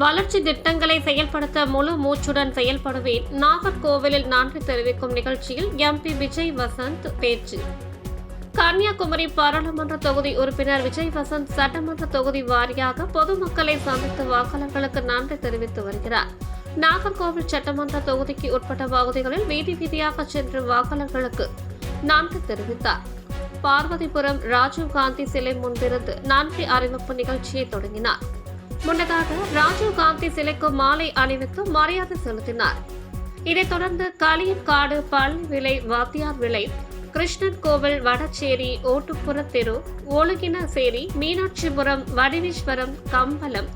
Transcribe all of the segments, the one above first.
வளர்ச்சி திட்டங்களை செயல்படுத்த முழு மூச்சுடன் செயல்படுவேன். நாகர்கோவிலில் நன்றி தெரிவிக்கும் நிகழ்ச்சியில் எம்பி விஜய் வசந்த் பேச்சு. கன்னியாகுமரி பாராளுமன்ற தொகுதி உறுப்பினர் விஜய் வசந்த் சட்டமன்ற தொகுதி வாரியாக பொதுமக்களை சந்தித்து வாக்காளர்களுக்கு நன்றி தெரிவித்து வருகிறார். நாகர்கோவில் சட்டமன்ற தொகுதிக்கு உட்பட்ட பகுதிகளில் வீதி வீதியாக சென்று வாக்காளர்களுக்கு நன்றி தெரிவித்தார். பார்வதிபுரம் ராஜீவ்காந்தி சிலை முன்பிருந்து நன்றி அறிவிப்பு நிகழ்ச்சியை தொடங்கினார். முன்னதாக ராஜீவ்காந்தி சிலைக்கு மாலை அணிவித்து மரியாதை செலுத்தினார். இதைத் தொடர்ந்து களியன்காடு பள்ளி விலை வாத்தியார் விலை கிருஷ்ணன் கோவில் வடச்சேரி ஓட்டுப்புற தெரு ஒழுகினசேரி மீனாட்சிபுரம் வடிவீஸ்வரம் கம்பலம்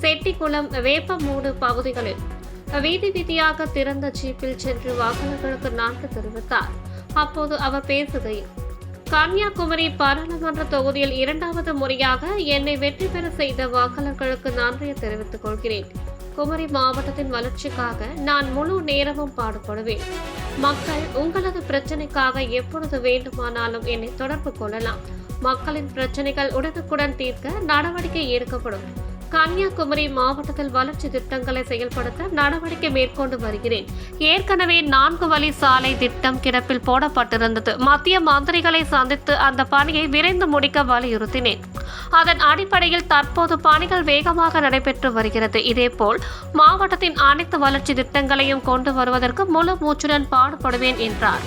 செட்டிக்குளம் வேப்பமூடு பகுதிகளில் வீதி வீதியாக திறந்த ஜீப்பில் சென்று வாகனங்களுக்கு நான்கு தெரிவித்தார். அப்போது அவர் பேசுகையில் கன்னியாகுமரி பாராளுமன்ற தொகுதியில் இரண்டாவது முறையாக என்னை வெற்றி பெற செய்த வாக்காளர்களுக்கு நன்றியை தெரிவித்துக் கொள்கிறேன். குமரி மாவட்டத்தின் வளர்ச்சிக்காக நான் முழு நேரமும் பாடுபடுவேன். மக்கள் உங்களது பிரச்சனைக்காக எப்பொழுது வேண்டுமானாலும் என்னை தொடர்பு கொள்ளலாம். மக்களின் பிரச்சனைகள் உடனுக்குடன் தீர்க்க நடவடிக்கை எடுக்கப்படும். கன்னியாகுமரி மாவட்டத்தில் வளர்ச்சி திட்டங்களை செயல்படுத்த நடவடிக்கை மேற்கொண்டு வருகிறேன். ஏற்கனவே நான்கு வழி சாலை திட்டம் கிடப்பில் போடப்பட்டிருந்தது. மத்திய மந்திரிகளை சந்தித்து அந்த பணியை விரைந்து முடிக்க வலியுறுத்தினேன். அதன் அடிப்படையில் தற்போது பணிகள் வேகமாக நடைபெற்று வருகிறது. இதேபோல் மாவட்டத்தின் அனைத்து வளர்ச்சி திட்டங்களையும் கொண்டு வருவதற்கு முழு மூச்சுடன் பாடுபடுவேன் என்றார்.